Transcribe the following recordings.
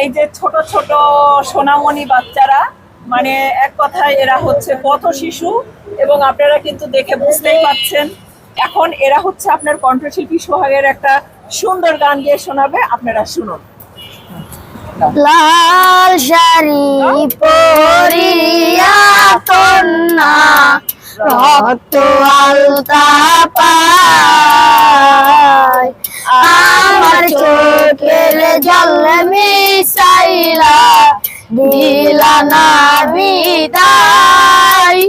এই যে ছোট ছোট সোনামণি বাচ্চারা মানে এক কথায় এরা হচ্ছে পথ শিশু এবং আপনারা কিন্তু দেখে বুঝতেই পাচ্ছেন। এখন এরা হচ্ছে আপনার কণ্ঠশিল্পী সোহাগের একটা সুন্দর গান গিয়ে শোনাবে আপনারা শুনুন। লাল শাড়ি পরিয়া কন্যা রক্ত আলতা পায়। আমার চোখের জল মিশাইলা, দিলা না বিদায়।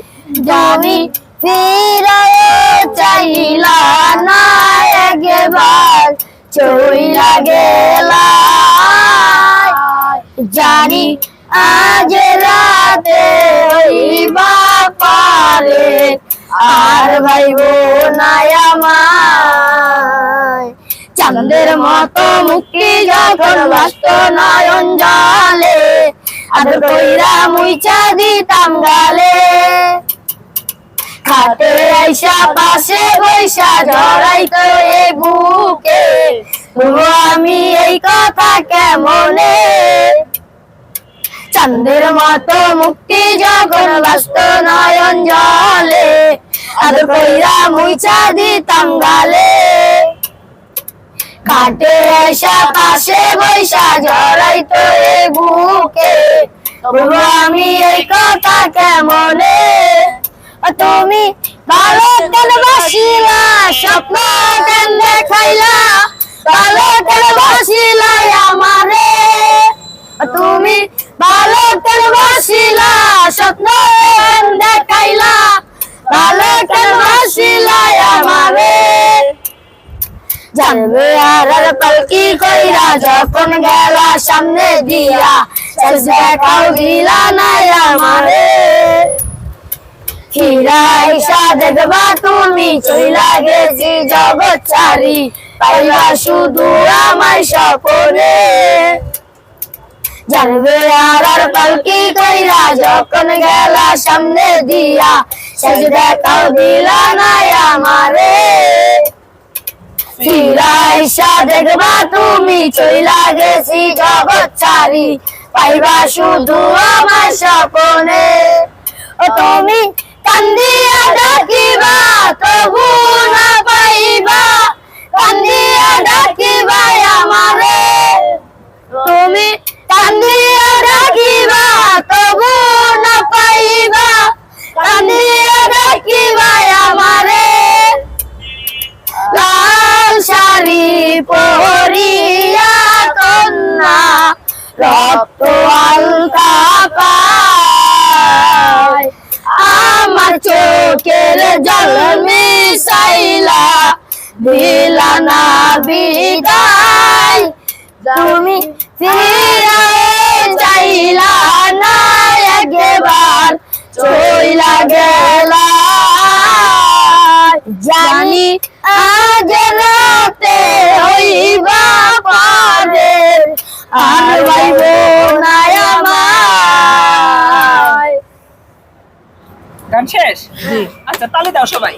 জানি ফিরায় চাইলা না একবার, চইলা গেলা জানি আজ রাতে হইবা পারে, আর ভাইব নাই আমায় চাঁদের মতো মুক্তি যখন বাস্ত নয়ন জলে আর কইরা মুইচা দিতাম গালে। খাটে আইসা, পাশে বৈশা তো এ বুকে। আমি এই কথা কেমনে? চাঁদের মতো মুক্তি যখন বাস্ত নয়ন জলে আর কইরা মুইচা দিতাম গালে। খাটে আইসা পাশে বৈশা বুকে। আমি এই কথা কেমনে? তুমি ভালো কেন বাসিলা, স্বপ্ন কেন দেখাইলা? ভালো কেন বাসিলা আমারে। তুমি ভালো কেন বাসিলা, স্বপ্ন জানবে আর পালকি কইরা যখন গেলা সামনে দিয়া দেখাও দিলা নাই আমারে। ফিরাইসা দেখবা তুমি চইলা গেছি জগৎ চারি পাইলা শুধু আমায় স্বপনে। জানবে আর আর সামনে দিয়া দিলা নাই আমারে। ফিরাইসা দেখবা তুমি চইলা গেছি জগৎ ছাড়ি পাইবা শুধু আমার স্বপনে। ও তুমি কান্দিয়া আমার চোখের জল মিশাইলা দিলা বিদায়। তুমি চাইলা গেলা। জানি আজ রাতে হইবা পারে আর ভাইব নাই আমায়। গান শেষ? আচ্ছা তালে দাও সবাই।